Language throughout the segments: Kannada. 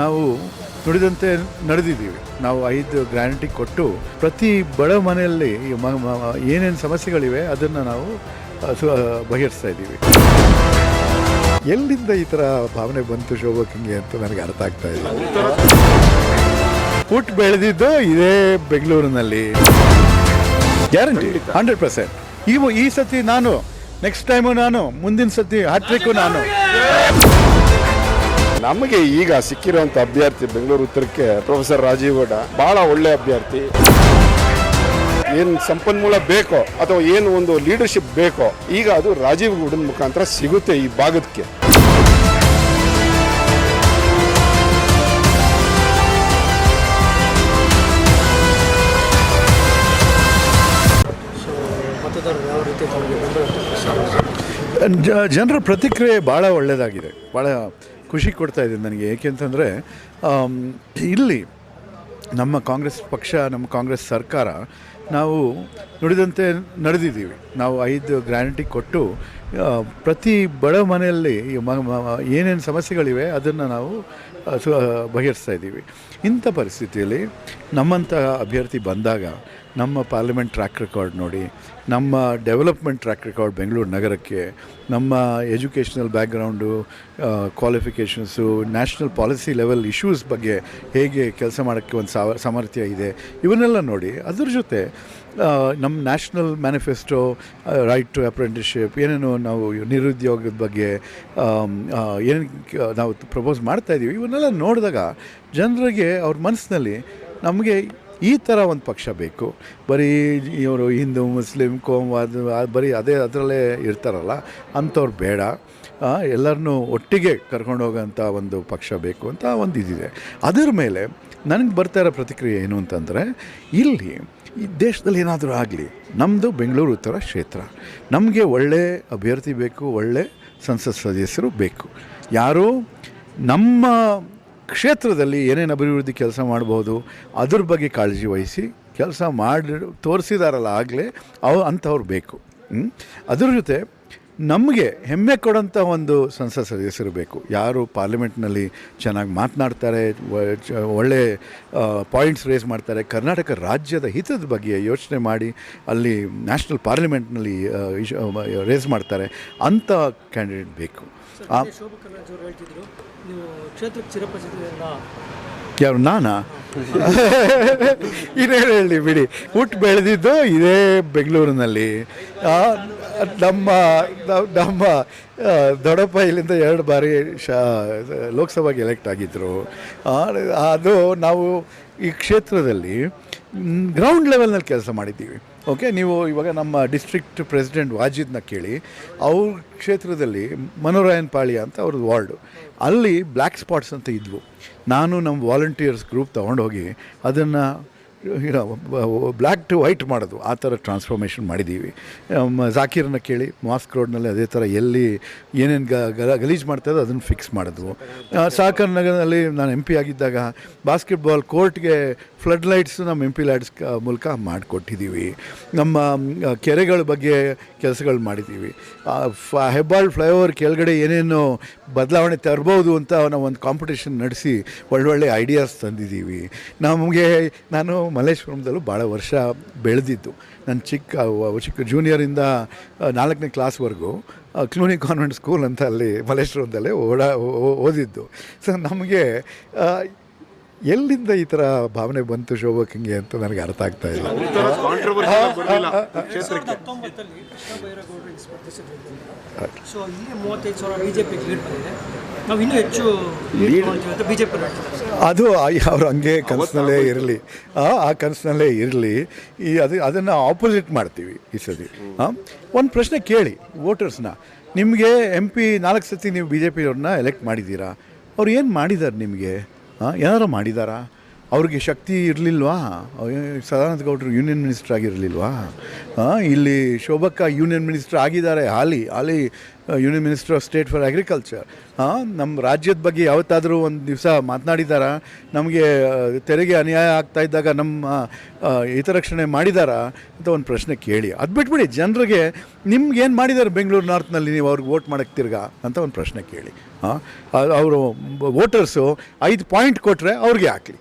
ನಾವು ನುಡಿದಂತೆ ನಡೆದಿದ್ದೀವಿ. ನಾವು ಐದು ಗ್ಯಾರಂಟಿ ಕೊಟ್ಟು ಪ್ರತಿ ಬಡ ಮನೆಯಲ್ಲಿ ಏನೇನು ಸಮಸ್ಯೆಗಳಿವೆ ಅದನ್ನು ನಾವು ಬಗೆಹರಿಸ್ತಾ ಇದ್ದೀವಿ. ಎಲ್ಲಿಂದ ಈ ಥರ ಭಾವನೆ ಬಂತು ಶೋಭಕಿಂಗೆ ಅಂತ ನನಗೆ ಅರ್ಥ ಆಗ್ತಾ ಇಲ್ಲ. ಪುಟ್ ಬೆಳೆದಿದ್ದು ಇದೇ ಬೆಂಗಳೂರಿನಲ್ಲಿ. Guarantee, hundred percent. ಇವು ಈ ಸತಿ ನಾನು, ನೆಕ್ಸ್ಟ್ ಟೈಮು ನಾನು, ಮುಂದಿನ ಸತಿ ಹ್ಯಾಟ್ರಿಕ್ಕು ನಾನು. ನಮಗೆ ಈಗ ಸಿಕ್ಕಿರುವಂತ ಅಭ್ಯರ್ಥಿ ಬೆಂಗಳೂರು ಉತ್ತರಕ್ಕೆ ಪ್ರೊಫೆಸರ್ ರಾಜೀವ್ ಗೌಡ. ಬಹಳ ಒಳ್ಳೆ ಅಭ್ಯರ್ಥಿ. ಏನು ಸಂಪನ್ಮೂಲ ಬೇಕೋ ಅಥವಾ ಏನು ಒಂದು ಲೀಡರ್ಶಿಪ್ ಬೇಕೋ ಈಗ ಅದು ರಾಜೀವ್ ಗೌಡನ ಮುಖಾಂತರ ಸಿಗುತ್ತೆ ಈ ಭಾಗಕ್ಕೆ. ಜನರ ಪ್ರತಿಕ್ರಿಯೆ ಭಾಳ ಒಳ್ಳೆಯದಾಗಿದೆ ಭಾಳ ಖುಷಿ ಕೊಡ್ತಾ ಇದೆ ನನಗೆ. ಏಕೆಂತಂದರೆ ಇಲ್ಲಿ ನಮ್ಮ ಕಾಂಗ್ರೆಸ್ ಪಕ್ಷ, ನಮ್ಮ ಕಾಂಗ್ರೆಸ್ ಸರ್ಕಾರ, ನಾವು ನುಡಿದಂತೆ ನಡೆದಿದ್ದೀವಿ. ನಾವು ಐದು ಗ್ಯಾರಂಟಿ ಕೊಟ್ಟು ಪ್ರತಿ ಬಡ ಮನೆಯಲ್ಲಿ ಏನೇನು ಸಮಸ್ಯೆಗಳಿವೆ, ಅದನ್ನು ನಾವು ಬಗೆಹರಿಸ್ತಾ ಇದ್ದೀವಿ. ಇಂಥ ಪರಿಸ್ಥಿತಿಯಲ್ಲಿ ನಮ್ಮಂತಹ ಅಭ್ಯರ್ಥಿ ಬಂದಾಗ ನಮ್ಮ ಪಾರ್ಲಿಮೆಂಟ್ ಟ್ರ್ಯಾಕ್ ರೆಕಾರ್ಡ್ ನೋಡಿ, ನಮ್ಮ ಡೆವಲಪ್ಮೆಂಟ್ ಟ್ರ್ಯಾಕ್ ರೆಕಾರ್ಡ್ ಬೆಂಗಳೂರು ನಗರಕ್ಕೆ, ನಮ್ಮ educational background qualifications national policy level issues ಬಗ್ಗೆ ಹೇಗೆ ಕೆಲಸ ಮಾಡೋಕ್ಕೆ ಒಂದು ಸಾಮರ್ಥ್ಯ ಇದೆ, ಇವನ್ನೆಲ್ಲ ನೋಡಿ, ಅದ್ರ ಜೊತೆ ನಮ್ಮ national manifesto right to apprenticeship ಏನೇನು ನಾವು ನಿರುದ್ಯೋಗದ ಬಗ್ಗೆ ಏನು ನಾವು ಪ್ರಪೋಸ್ ಮಾಡ್ತಾ ಇದ್ದೀವಿ ಇವನ್ನೆಲ್ಲ ನೋಡಿದಾಗ ಜನರಿಗೆ ಅವ್ರ ಮನಸ್ಸಿನಲ್ಲಿ ನಮಗೆ ಈ ಥರ ಒಂದು ಪಕ್ಷ ಬೇಕು. ಬರೀ ಇವರು ಹಿಂದೂ, ಮುಸ್ಲಿಂ ಕೋಮವಾದ ಅದು ಬರೀ ಅದೇ ಅದರಲ್ಲೇ ಇರ್ತಾರಲ್ಲ, ಅಂಥವ್ರು ಬೇಡ. ಎಲ್ಲರನ್ನೂ ಒಟ್ಟಿಗೆ ಕರ್ಕೊಂಡು ಹೋಗೋಂಥ ಒಂದು ಪಕ್ಷ ಬೇಕು ಅಂತ ಒಂದು ಇದಿದೆ. ಅದರ ಮೇಲೆ ನನಗೆ ಬರ್ತಾ ಇರೋ ಪ್ರತಿಕ್ರಿಯೆ ಏನು ಅಂತಂದರೆ, ಇಲ್ಲಿ ಈ ದೇಶದಲ್ಲಿ ಏನಾದರೂ ಆಗಲಿ ನಮ್ಮದು ಬೆಂಗಳೂರು ಉತ್ತರ ಕ್ಷೇತ್ರ. ನಮಗೆ ಒಳ್ಳೆ ಅಭ್ಯರ್ಥಿ ಬೇಕು, ಒಳ್ಳೆ ಸಂಸತ್ ಸದಸ್ಯರು ಬೇಕು. ಯಾರು? ನಮ್ಮ ಕ್ಷೇತ್ರದಲ್ಲಿ ಏನೇನು ಅಭಿವೃದ್ಧಿ ಕೆಲಸ ಮಾಡ್ಬೋದು, ಅದ್ರ ಬಗ್ಗೆ ಕಾಳಜಿ ವಹಿಸಿ ಕೆಲಸ ಮಾಡಿ, ತೋರಿಸಿದಾರಲ್ಲ ಆಗಲೇ, ಅವ ಅಂಥವ್ರು ಬೇಕು? ಅದ್ರ ಜೊತೆ ನಮಗೆ ಹೆಮ್ಮೆ ಕೊಡೋಂಥ ಒಂದು ಸಂಸತ್ ಸದಸ್ಯರು ಬೇಕು ಯಾರು ಪಾರ್ಲಿಮೆಂಟ್ನಲ್ಲಿ ಚೆನ್ನಾಗಿ ಮಾತನಾಡ್ತಾರೆ ಒಳ್ಳೆ ಪಾಯಿಂಟ್ಸ್ ರೇಸ್ ಮಾಡ್ತಾರೆ ಕರ್ನಾಟಕ ರಾಜ್ಯದ ಹಿತದ ಬಗ್ಗೆ ಯೋಚನೆ ಮಾಡಿ ಅಲ್ಲಿ ನ್ಯಾಷನಲ್ ಪಾರ್ಲಿಮೆಂಟ್ನಲ್ಲಿ ರೇಸ್ ಮಾಡ್ತಾರೆ ಅಂಥ ಕ್ಯಾಂಡಿಡೇಟ್ ಬೇಕು. ಯಾರು ನಾನಾ? ಇದೇ ಹೇಳಿ ಬಿಡಿ. ಹುಟ್ಟು ಬೆಳೆದಿದ್ದು ಇದೇ ಬೆಂಗಳೂರಿನಲ್ಲಿ. ನಮ್ಮ ನಮ್ಮ ದೊಡ್ಡಪ್ಪ ಇಲ್ಲಿಂದ ಎರಡು ಬಾರಿ ಶಾ ಲೋಕಸಭೆಗೆ ಎಲೆಕ್ಟ್ ಆಗಿದ್ದರು ಅದು ನಾವು ಈ ಕ್ಷೇತ್ರದಲ್ಲಿ ಗ್ರೌಂಡ್ ಲೆವೆಲ್ನಲ್ಲಿ ಕೆಲಸ ಮಾಡಿದ್ದೀವಿ. ಓಕೆ ನೀವು ಇವಾಗ ನಮ್ಮ ಡಿಸ್ಟ್ರಿಕ್ಟ್ ಪ್ರೆಸಿಡೆಂಟ್ ವಾಜಿದ್ನ ಕೇಳಿ, ಅವ್ರ ಕ್ಷೇತ್ರದಲ್ಲಿ ಮನೋರಾಯನ್ ಪಾಳ್ಯ ಅಂತ ಅವ್ರದ್ದು ವಾರ್ಡು. ಅಲ್ಲಿ ಬ್ಲ್ಯಾಕ್ ಸ್ಪಾಟ್ಸ್ ಅಂತ ಇದ್ವು. ನಾನು ನಮ್ಮ ವಾಲಂಟಿಯರ್ಸ್ ಗ್ರೂಪ್ ತೊಗೊಂಡೋಗಿ ಅದನ್ನು ಬ್ಲ್ಯಾಕ್ ಟು ವೈಟ್ ಮಾಡೋದು. ಆ ಥರ ಟ್ರಾನ್ಸ್ಫಾರ್ಮೇಷನ್ ಮಾಡಿದ್ದೀವಿ. ಜಾಕೀರನ್ನ ಕೇಳಿ ಮಾಸ್ಕ್ ರೋಡ್ನಲ್ಲಿ ಅದೇ ಥರ ಎಲ್ಲಿ ಏನೇನು ಗ ಗಲೀಜು ಮಾಡ್ತಾಯಿದ್ದೋ ಅದನ್ನು ಫಿಕ್ಸ್ ಮಾಡಿದ್ವು. ಸಾಕರ್ ನಗರದಲ್ಲಿ ನಾನು ಎಂ ಪಿ ಆಗಿದ್ದಾಗ ಬಾಸ್ಕೆಟ್ಬಾಲ್ ಕೋರ್ಟ್ಗೆ ಫ್ಲಡ್ ಲೈಟ್ಸ್ ನಮ್ಮ ಎಂ ಪಿ ಲೈಟ್ಸ್ ಮೂಲಕ ಮಾಡಿಕೊಟ್ಟಿದ್ದೀವಿ. ನಮ್ಮ ಕೆರೆಗಳ ಬಗ್ಗೆ ಕೆಲಸಗಳು ಮಾಡಿದ್ದೀವಿ. ಫ ಹೆಬ್ಬಾಳ್ ಫ್ಲೈಓವರ್ ಕೆಳಗಡೆ ಏನೇನು ಬದಲಾವಣೆ ತರ್ಬೋದು ಅಂತ ನಾವು ಒಂದು ಕಾಂಪಿಟೇಷನ್ ನಡೆಸಿ ಒಳ್ಳೊಳ್ಳೆ ಐಡಿಯಾಸ್ ತಂದಿದ್ದೀವಿ. ನಮಗೆ, ನಾನು ಮಲ್ಲೇಶ್ವರಂದಲ್ಲೂ ಭಾಳ ವರ್ಷ ಬೆಳೆದಿದ್ದು ನನ್ನ ಚಿಕ್ಕ ಚಿಕ್ಕ ಜೂನಿಯರಿಂದ ನಾಲ್ಕನೇ ಕ್ಲಾಸ್ವರೆಗೂ ಕ್ಲೂನಿ ಕಾನ್ವೆಂಟ್ ಸ್ಕೂಲ್ ಅಂತ ಅಲ್ಲಿ ಮಲ್ಲೇಶ್ವರಂದಲ್ಲೇ ಓಡಾ ಓದಿದ್ದು ಸೊ ನಮಗೆ ಎಲ್ಲಿಂದ ಈ ಥರ ಭಾವನೆ ಬಂತು ಶೋಭಕಿಂಗೆ ಅಂತ ನನಗೆ ಅರ್ಥ ಆಗ್ತಾ ಇಲ್ಲ ನಾವು ಇನ್ನೂ ಹೆಚ್ಚು ಲೀಡ್ ಅಂತ ಬಿ ಜೆ ಪಿ ಹೇಳ್ತಿದ್ದಾರೆ ಅದು ಅವ್ರು ಹಂಗೆ ಕನಸಿನಲ್ಲೇ ಇರಲಿ. ಆ ಕನಸಿನಲ್ಲೇ ಇರಲಿ. ಈ ಅದು ಅದನ್ನು ಆಪೋಸಿಟ್ ಮಾಡ್ತೀವಿ ಈ ಸತಿ. ಹಾಂ ಒಂದು ಪ್ರಶ್ನೆ ಕೇಳಿ ವೋಟರ್ಸ್ನ ನಿಮಗೆ ಎಂ ಪಿ ನಾಲ್ಕು ಸತಿ ನೀವು ಬಿ ಜೆ ಪಿಯವ್ರನ್ನ ಎಲೆಕ್ಟ್ ಮಾಡಿದ್ದೀರಾ? ಅವ್ರು ಏನು ಮಾಡಿದ್ದಾರೆ ನಿಮಗೆ? ಹಾಂ ಏನಾರು ಮಾಡಿದಾರಾ? ಅವ್ರಿಗೆ ಶಕ್ತಿ ಇರಲಿಲ್ವಾ? ಸದಾನಂದ ಗೌಡರು ಯೂನಿಯನ್ ಮಿನಿಸ್ಟರ್ ಆಗಿರಲಿಲ್ವಾ? ಇಲ್ಲಿ ಶೋಭಕ್ಕ ಯೂನಿಯನ್ ಮಿನಿಸ್ಟರ್ ಆಗಿದ್ದಾರೆ, ಹಾಲಿ ಹಾಲಿ union minister of state for agriculture ನಮ್ಮ ರಾಜ್ಯದ ಬಗ್ಗೆ ಯಾವತ್ತಾದರೂ ಒಂದು ದಿವಸ ಮಾತನಾಡಿದಾರ? ನಮಗೆ ತೆರಿಗೆ ಅನ್ಯಾಯ ಆಗ್ತಾ ಇದ್ದಾಗ ನಮ್ಮ ಹಿತರಕ್ಷಣೆ ಮಾಡಿದಾರಾ? ಅಂತ ಒಂದು ಪ್ರಶ್ನೆ ಕೇಳಿ. ಅದು ಬಿಟ್ಬಿಡಿ, ಜನರಿಗೆ ನಿಮ್ಗೆ ಏನು ಮಾಡಿದ್ದಾರೆ ಬೆಂಗಳೂರು ನಾರ್ತ್ನಲ್ಲಿ ನೀವು ಅವ್ರಿಗೆ ವೋಟ್ ಮಾಡಕ್ಕೆ ತಿರ್ಗಾ? ಅಂತ ಒಂದು ಪ್ರಶ್ನೆ ಕೇಳಿ. ಅವರು ವೋಟರ್ಸು ಐದು ಪಾಯಿಂಟ್ ಕೊಟ್ಟರೆ ಅವ್ರಿಗೆ ಹಾಕಲಿ.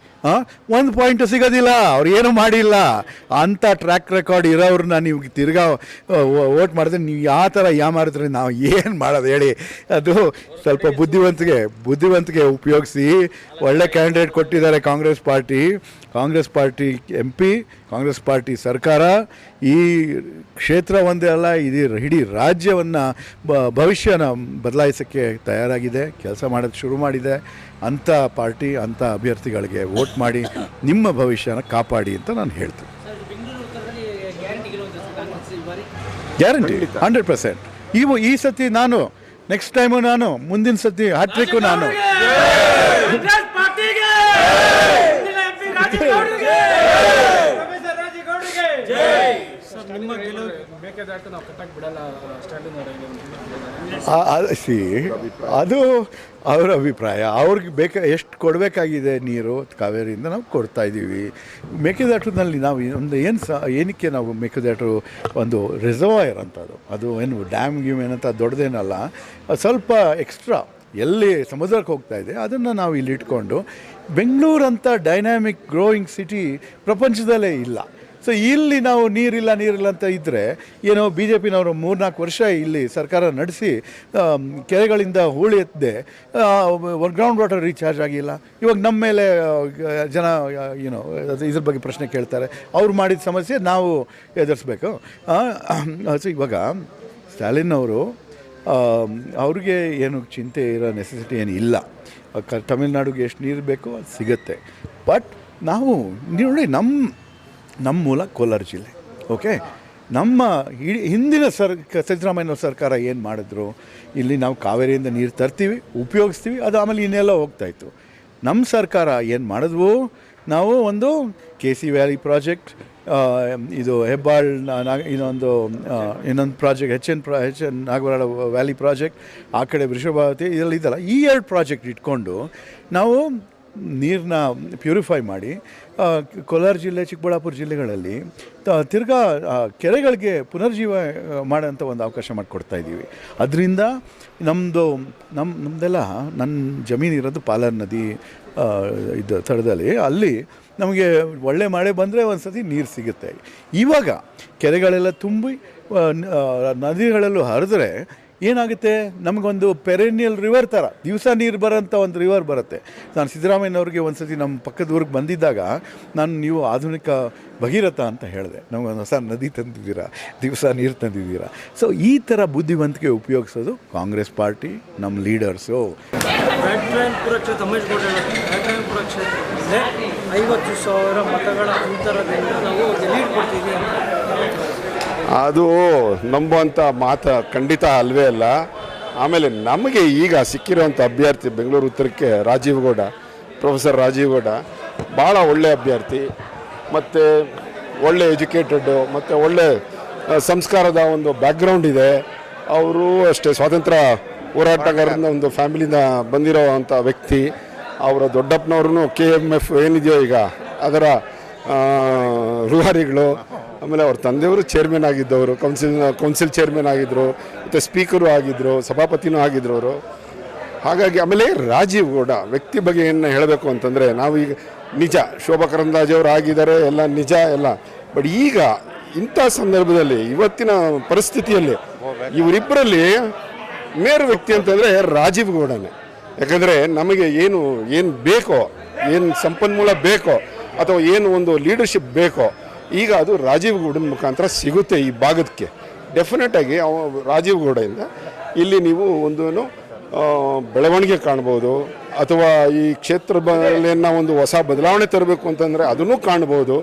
ಒಂದು ಪಾಯಿಂಟ್ ಸಿಗೋದಿಲ್ಲ. ಅವ್ರು ಏನೂ ಮಾಡಿಲ್ಲ. ಅಂಥ ಟ್ರ್ಯಾಕ್ ರೆಕಾರ್ಡ್ ಇರೋರನ್ನ ನೀವು ತಿರ್ಗಾ ವೋಟ್ ಮಾಡಿದ್ರೆ ನೀವು ಯಾವ ಥರ ಯಾಮಾರಿದ್ರೆ ನಾವು ಏನು ಮಾಡೋದು ಹೇಳಿ. ಅದು ಸ್ವಲ್ಪ ಬುದ್ಧಿವಂತಿಗೆ ಬುದ್ಧಿವಂತಿಗೆ ಉಪಯೋಗಿಸಿ ಒಳ್ಳೆ ಕ್ಯಾಂಡಿಡೇಟ್ ಕೊಟ್ಟಿದ್ದಾರೆ Congress party. Congress party M P Congress party ಸರ್ಕಾರ. ಈ ಕ್ಷೇತ್ರ ಒಂದೇ ಅಲ್ಲ ಇದು ಇಡೀ ರಾಜ್ಯವನ್ನು ಭವಿಷ್ಯನ ಬದಲಾಯಿಸೋಕ್ಕೆ ತಯಾರಾಗಿದೆ. ಕೆಲಸ ಮಾಡೋದು ಶುರು ಮಾಡಿದೆ. ಅಂಥ ಪಾರ್ಟಿ ಅಂಥ ಅಭ್ಯರ್ಥಿಗಳಿಗೆ ವೋಟ್ ಮಾಡಿ ನಿಮ್ಮ ಭವಿಷ್ಯನ ಕಾಪಾಡಿ ಅಂತ ನಾನು ಹೇಳ್ತೀನಿ. Guarantee hundred percent. ಇವು ಈ ಸತಿ ನಾನು ನೆಕ್ಸ್ಟ್ ಟೈಮು ನಾನು ಮುಂದಿನ ಸತಿ ಹ್ಯಾಟ್ರಿಕ್ಕು ನಾನು ಕಾಂಗ್ರೆಸ್ ಪಾರ್ಟಿಗೆ ಮುಂದಿನ MP ರಾಜೀವ್ ಗೌಡ್ರಿಗೆ ಪ್ರೊಫೆಸರ್ ರಾಜೀವ್ ಗೌಡ್ರಿಗೆ ಸರ್ ನಿಮ್ಮ ಗೆಲುವು ಸಿ ಅದು ಅವರ ಅಭಿಪ್ರಾಯ. ಅವ್ರಿಗೆ ಬೇಕ ಎಷ್ಟು ಕೊಡಬೇಕಾಗಿದೆ ನೀರು ಕಾವೇರಿಯಿಂದ ನಾವು ಕೊಡ್ತಾ ಇದ್ದೀವಿ. ಮೇಕೆದಾಟುನಲ್ಲಿ ನಾವು ಒಂದು ಏನು ಸ ಏನಕ್ಕೆ ನಾವು ಮೇಕೆದಾಟು ಒಂದು ರಿಸರ್ವಾಯರ್ ಅಂತ ಅದು ಅದು ಏನು ಡ್ಯಾಮ್ ಗ್ಯೂಮ್ ಏನಂತ ದೊಡ್ಡದೇನಲ್ಲ. ಸ್ವಲ್ಪ ಎಕ್ಸ್ಟ್ರಾ ಎಲ್ಲಿ ಸಮುದ್ರಕ್ಕೆ ಹೋಗ್ತಾ ಇದೆ ಅದನ್ನು ನಾವು ಇಲ್ಲಿ ಇಟ್ಕೊಂಡು ಬೆಂಗಳೂರಂಥ ಡೈನಾಮಿಕ್ ಗ್ರೋಯಿಂಗ್ ಸಿಟಿ ಪ್ರಪಂಚದಲ್ಲೇ ಇಲ್ಲ. ಸೊ ಇಲ್ಲಿ ನಾವು ನೀರಿಲ್ಲ ನೀರಿಲ್ಲ ಅಂತ ಇದ್ದರೆ ಏನೋ ಬಿ ಜೆ ಪಿನವರು ಮೂರ್ನಾಲ್ಕು ವರ್ಷ ಇಲ್ಲಿ ಸರ್ಕಾರ ನಡೆಸಿ ಕೆರೆಗಳಿಂದ ಹೂಳಿ ಎತ್ತದೆ ಗ್ರೌಂಡ್ ವಾಟರ್ ರೀಚಾರ್ಜ್ ಆಗಿಲ್ಲ. ಇವಾಗ ನಮ್ಮ ಮೇಲೆ ಜನ ಏನೋ ಇದ್ರ ಬಗ್ಗೆ ಪ್ರಶ್ನೆ ಕೇಳ್ತಾರೆ. ಅವ್ರು ಮಾಡಿದ ಸಮಸ್ಯೆ ನಾವು ಎದುರಿಸ್ಬೇಕು. ಸೊ ಇವಾಗ ಸ್ಟಾಲಿನ್ ಅವರು ಅವ್ರಿಗೆ ಏನು ಚಿಂತೆ ಇರೋ ನೆಸೆಸಿಟಿ ಏನು ಇಲ್ಲ. ಕ, ತಮಿಳ್ನಾಡಿಗೆ ಎಷ್ಟು ನೀರು ಬೇಕೋ, ಅದು ಸಿಗುತ್ತೆ. ಬಟ್ ನಾವು, ನೋಡಿ, ನಮ್ಮ ನಮ್ಮ ಮೂಲ ಕೋಲಾರ ಜಿಲ್ಲೆ ಓಕೆ ನಮ್ಮ ಹಿಂದಿನ ಸರ್ ಸಿದ್ದರಾಮಯ್ಯ ಸರ್ಕಾರ ಏನು ಮಾಡಿದ್ರು? ಇಲ್ಲಿ ನಾವು ಕಾವೇರಿಯಿಂದ ನೀರು ತರ್ತೀವಿ, ಉಪಯೋಗಿಸ್ತೀವಿ, ಅದು ಆಮೇಲೆ ಇನ್ನೆಲ್ಲ ಹೋಗ್ತಾಯಿತ್ತು ನಮ್ಮ ಸರ್ಕಾರ ಏನು ಮಾಡಿದ್ವು? ನಾವು ಒಂದು ಕೆ ಸಿ ವ್ಯಾಲಿ ಪ್ರಾಜೆಕ್ಟ್ ಇದು ಹೆಬ್ಬಾಳ್ ಇನ್ನೊಂದು ಇನ್ನೊಂದು ಪ್ರಾಜೆಕ್ಟ್ ಹೆಚ್ ಎನ್ ಪ್ರಾ H N Nagawara valley project ಆ ಕಡೆ ವೃಷಭಾವತಿ ಇದೆಲ್ಲ ಇದಲ್ಲ, ಈ ಎರಡು ಪ್ರಾಜೆಕ್ಟ್ ಇಟ್ಕೊಂಡು ನಾವು ನೀರನ್ನ ಪ್ಯೂರಿಫೈ ಮಾಡಿ ಕೋಲಾರ ಜಿಲ್ಲೆ, ಚಿಕ್ಕಬಳ್ಳಾಪುರ ಜಿಲ್ಲೆಗಳಲ್ಲಿ ತಿರ್ಗಾ ಕೆರೆಗಳಿಗೆ ಪುನರ್ಜೀವ ಮಾಡೋಂಥ ಒಂದು ಅವಕಾಶ ಮಾಡಿಕೊಡ್ತಾ ಇದ್ದೀವಿ. ಅದರಿಂದ ನಮ್ಮದು ನಮ್ಮ ನಮ್ಮದೆಲ್ಲ ನನ್ನ ಜಮೀನು ಇರೋದು ಪಾಲರ್ ನದಿ ಇದು ತಡದಲ್ಲಿ ಅಲ್ಲಿ ನಮಗೆ ಒಳ್ಳೆ ಮಳೆ ಬಂದರೆ ಒಂದು ಸತಿ ನೀರು ಸಿಗುತ್ತೆ. ಇವಾಗ ಕೆರೆಗಳೆಲ್ಲ ತುಂಬಿ ನದಿಗಳಲ್ಲೂ ಹರಿದ್ರೆ ಏನಾಗುತ್ತೆ? ನಮಗೊಂದು ಪೆರೆನಿಯಲ್ ರಿವರ್ ಥರ ದಿವಸ ನೀರು ಬರೋಂಥ ಒಂದು ರಿವರ್ ಬರುತ್ತೆ. ನಾನು ಸಿದ್ದರಾಮಯ್ಯನವ್ರಿಗೆ ಒಂದು ಸತಿ ನಮ್ಮ ಪಕ್ಕದ ಊರಿಗೆ ಬಂದಿದ್ದಾಗ ನಾನು ನೀವು ಆಧುನಿಕ ಭಗೀರಥ ಅಂತ ಹೇಳಿದೆ. ನಮಗೊಂದು ಹೊಸ ನದಿ ತಂದಿದ್ದೀರಾ? ದಿವಸ ನೀರು ತಂದಿದ್ದೀರಾ? ಸೊ ಈ ಥರ ಬುದ್ಧಿವಂತಿಕೆ ಉಪಯೋಗಿಸೋದು ಕಾಂಗ್ರೆಸ್ ಪಾರ್ಟಿ ನಮ್ಮ ಲೀಡರ್ಸು. ಐವತ್ತು ಸಾವಿರ ಮತಗಳ ಅಂತರದಿಂದ ನಾವು ಅದು ನಂಬುವಂಥ ಮಾತು ಖಂಡಿತ ಅಲ್ವೇ ಅಲ್ಲ. ಆಮೇಲೆ ನಮಗೆ ಈಗ ಸಿಕ್ಕಿರುವಂಥ ಅಭ್ಯರ್ಥಿ ಬೆಂಗಳೂರು ಉತ್ತರಕ್ಕೆ ರಾಜೀವ್ ಗೌಡ, ಪ್ರೊಫೆಸರ್ ರಾಜೀವ್ ಗೌಡ ಭಾಳ ಒಳ್ಳೆ ಅಭ್ಯರ್ಥಿ, ಮತ್ತು ಒಳ್ಳೆ ಎಜುಕೇಟೆಡ್ಡು, ಮತ್ತು ಒಳ್ಳೆ ಸಂಸ್ಕಾರದ ಒಂದು ಬ್ಯಾಕ್ಗ್ರೌಂಡ್ ಇದೆ. ಅವರು ಅಷ್ಟೇ ಸ್ವಾತಂತ್ರ್ಯ ಹೋರಾಟಗಾರನ ಒಂದು ಫ್ಯಾಮಿಲಿಯಿಂದ ಬಂದಿರೋ ಅಂಥ ವ್ಯಕ್ತಿ. ಅವರ ದೊಡ್ಡಪ್ಪನವ್ರೂ ಕೆ ಎಂ ಎಫ್ ಏನಿದೆಯೋ ಈಗ ಅದರ ರೂಹಾರಿಗಳು. ಆಮೇಲೆ ಅವ್ರ ತಂದೆಯವರು ಚೇರ್ಮನ್ ಆಗಿದ್ದವರು ಕೌನ್ಸಿಲ್ ಕೌನ್ಸಿಲ್ ಚೇರ್ಮನ್ ಆಗಿದ್ದರು ಮತ್ತು ಸ್ಪೀಕರು ಆಗಿದ್ದರು ಸಭಾಪತಿನೂ ಆಗಿದ್ರು ಅವರು. ಹಾಗಾಗಿ ಆಮೇಲೆ ರಾಜೀವ್ ಗೌಡ ವ್ಯಕ್ತಿ ಬಗ್ಗೆ ಏನು ಹೇಳಬೇಕು ಅಂತಂದರೆ ನಾವು ಈಗ ನಿಜ, ಶೋಭಾ ಕರಂದ್ಲಾಜೆ ಅವರು ಆಗಿದ್ದಾರೆ, ಎಲ್ಲ ನಿಜ, ಎಲ್ಲ. ಬಟ್ ಈಗ ಇಂಥ ಸಂದರ್ಭದಲ್ಲಿ, ಇವತ್ತಿನ ಪರಿಸ್ಥಿತಿಯಲ್ಲಿ ಇವರಿಬ್ಬರಲ್ಲಿ ಮೇರು ವ್ಯಕ್ತಿ ಅಂತಂದರೆ ರಾಜೀವ್ ಗೌಡನೇ. ಯಾಕಂದರೆ ನಮಗೆ ಏನು ಏನು ಬೇಕೋ, ಏನು ಸಂಪನ್ಮೂಲ ಬೇಕೋ, ಅಥವಾ ಏನು ಒಂದು ಲೀಡರ್ಶಿಪ್ ಬೇಕೋ ಈಗ ಅದು ರಾಜೀವ್ ಗೌಡನ ಮುಖಾಂತರ ಸಿಗುತ್ತೆ ಈ ಭಾಗಕ್ಕೆ. ಡೆಫಿನೆಟಾಗಿ ಅವ ರಾಜೀವ್ ಗೌಡದಿಂದ ಇಲ್ಲಿ ನೀವು ಒಂದು ಆ, ಬೆಳವಣಿಗೆ ಕಾಣ್ಬೋದು ಅಥವಾ ಈ ಕ್ಷೇತ್ರದಲ್ಲಿನ ಒಂದು ಹೊಸ ಬದಲಾವಣೆ ತರಬೇಕು ಅಂತಂದರೆ ಅದನ್ನು ಕಾಣ್ಬೋದು.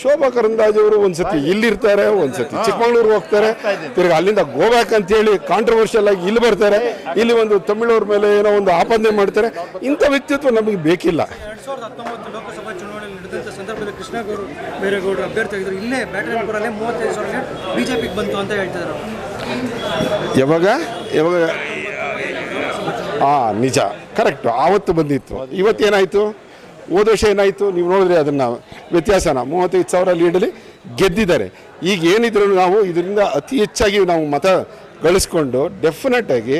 ಶೋಭಾ ಕರಂದಾಜ್ ಅವರು ಒಂದ್ಸತಿ ಇಲ್ಲಿರ್ತಾರೆ ಒಂದ್ಸತಿ ಚಿಕ್ಕಮಗಳೂರು ಹೋಗ್ತಾರೆ. ತಿರ್ಗಿ ಅಲ್ಲಿಂದ ಗೋಬ್ಯಾಕ್ ಅಂತ ಹೇಳಿ ಕಾಂಟ್ರವರ್ಷಿಯಲ್ ಆಗಿ ಇಲ್ಲಿ ಬರ್ತಾರೆ. ಇಲ್ಲಿ ಒಂದು ತಮಿಳವ್ರ ಮೇಲೆ ಏನೋ ಒಂದು ಆಪಾದನೆ ಮಾಡ್ತಾರೆ. ಇಂಥ ವ್ಯಕ್ತಿತ್ವ ನಮಗೆ ಬೇಕಿಲ್ಲ. ಎರಡ್ ಸಾವಿರದ ಹತ್ತೊಂಬತ್ತು ಲೋಕಸಭಾ ಚುನಾವಣೆಯಲ್ಲಿ ನಡೆದಂಥ ಸಂದರ್ಭದಲ್ಲಿ ಕೃಷ್ಣಗೌಡ ಬೇರೆಗೌಡರು ಅಭ್ಯರ್ಥಿ ಆಗಿದ್ರು. ಇಲ್ಲೇ ಬ್ಯಾಟ್ರಾಯನ್ಪುರಲ್ಲೇ ಮೂವತ್ತೈದು ಸಾವಿರ ಬಿಜೆಪಿಗೆ ಬಂತು ಅಂತ ಹೇಳ್ತಿದ್ದಾರೆ ಯಾವಾಗ? ಯಾವಾಗ? ಹಾಂ ನಿಜ. ಕರೆಕ್ಟ್ ಆವತ್ತು ಬಂದಿತ್ತು. ಇವತ್ತೇನಾಯಿತು? ಹೋದ ವರ್ಷ ಏನಾಯಿತು? ನೀವು ನೋಡಿದ್ರೆ ಅದನ್ನು ವ್ಯತ್ಯಾಸನ. ಮೂವತ್ತೈದು ಸಾವಿರ ಲೀಡಲ್ಲಿ ಗೆದ್ದಿದ್ದಾರೆ. ಈಗ ಏನಿದ್ರು ನಾವು ಇದರಿಂದ ಅತಿ ಹೆಚ್ಚಾಗಿ ನಾವು ಮತ ಗಳಿಸ್ಕೊಂಡು ಡೆಫಿನೆಟಾಗಿ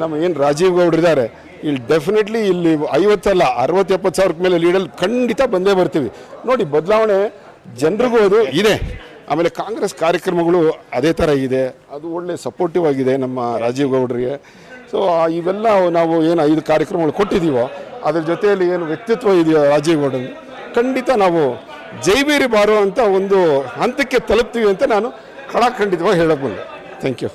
ನಮ್ಮ ಏನು ರಾಜೀವ್ ಗೌಡ್ರು ಇದ್ದಾರೆ, ಇಲ್ಲಿ ಡೆಫಿನೆಟ್ಲಿ ಇಲ್ಲಿ ಐವತ್ತಲ್ಲ ಅರವತ್ತು, ಎಪ್ಪತ್ತು ಸಾವಿರಕ್ಕೆ ಮೇಲೆ ಲೀಡಲ್ಲಿ ಖಂಡಿತ ಬಂದೇ ಬರ್ತೀವಿ. ನೋಡಿ, ಬದಲಾವಣೆ ಜನರಿಗೂ ಅದು ಇದೆ. ಆಮೇಲೆ ಕಾಂಗ್ರೆಸ್ ಕಾರ್ಯಕ್ರಮಗಳು ಅದೇ ಥರ ಇದೆ. ಅದು ಒಳ್ಳೆ ಸಪೋರ್ಟಿವ್ ಆಗಿದೆ ನಮ್ಮ ರಾಜೀವ್ ಗೌಡ್ರಿಗೆ. ಸೊ ಇವೆಲ್ಲ ನಾವು ಏನು ಐದು ಕಾರ್ಯಕ್ರಮಗಳು ಕೊಟ್ಟಿದ್ದೀವೋ ಅದ್ರ ಜೊತೆಯಲ್ಲಿ ಏನು ವ್ಯಕ್ತಿತ್ವ ಇದೆಯೋ ರಾಜೀವ್ ಗೌಡನ್ ಖಂಡಿತ ನಾವು ಜೈಬೀರಿ ಬಾರೋ ಅಂತ ಒಂದು ಹಂತಕ್ಕೆ ತಲುಪ್ತೀವಿ ಅಂತ ನಾನು ಕಳಾಖಂಡಿತವಾಗಿ ಹೇಳಬಲ್ಲೆ ಥ್ಯಾಂಕ್ ಯು